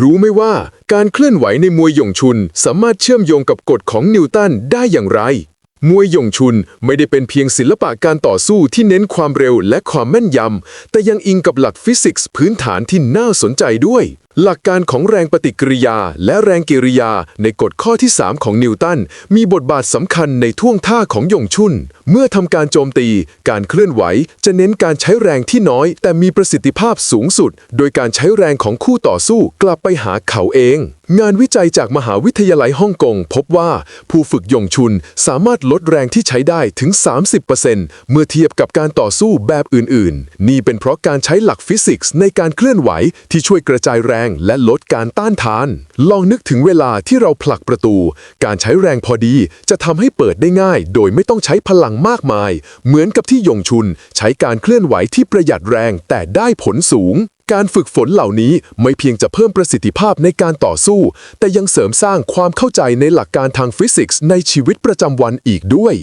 รู้ไหมว่าการเคลื่อนไหวในมวยหยงชุนสามารถเชื่อมโยงกับกฎของนิวตันได้อย่างไร มวยหยงชุนไม่ได้เป็นเพียงศิลปะการต่อสู้ที่เน้นความเร็วและความแม่นยำ แต่ยังอิงกับหลักฟิสิกส์พื้นฐานที่น่าสนใจด้วย หลักการของแรงปฏิกิริยาและแรงกิริยาในกฎข้อที่ 3 ของนิวตัน มีบทบาทสำคัญในท่วงท่าของหยงชุน เมื่อทำการโจมตี การเคลื่อนไหว จะเน้นการใช้แรงที่น้อย แต่มีประสิทธิภาพสูงสุด โดยการใช้แรงของคู่ต่อสู้กลับไปหาเขาเองงานวิจัยจากมหาวิทยาลัยฮ่องกงพบว่าผู้ฝึกยงชุนสามารถลดแรงที่ใช้ได้ถึง 30%เมื่อเทียบกับการต่อสู้แบบอื่นๆ นี่เป็นเพราะการใช้หลักฟิสิกส์ในการเคลื่อนไหวที่ช่วยกระจายแรงและลดการต้านทาน ลองนึกถึงเวลาที่เราผลักประตู การใช้แรงพอดีจะทำให้เปิดได้ง่าย โดยไม่ต้องใช้พลังมากมาย เหมือนกับที่ยงชุนใช้การเคลื่อนไหวที่ประหยัดแรงแต่ได้ผลสูง การฝึกฝนเหล่านี้ไม่เพียงจะเพิ่มประสิทธิภาพในการต่อสู้ แต่ยังเสริมสร้างความเข้าใจในหลักการทางฟิสิกส์ในชีวิตประจำวันอีกด้วย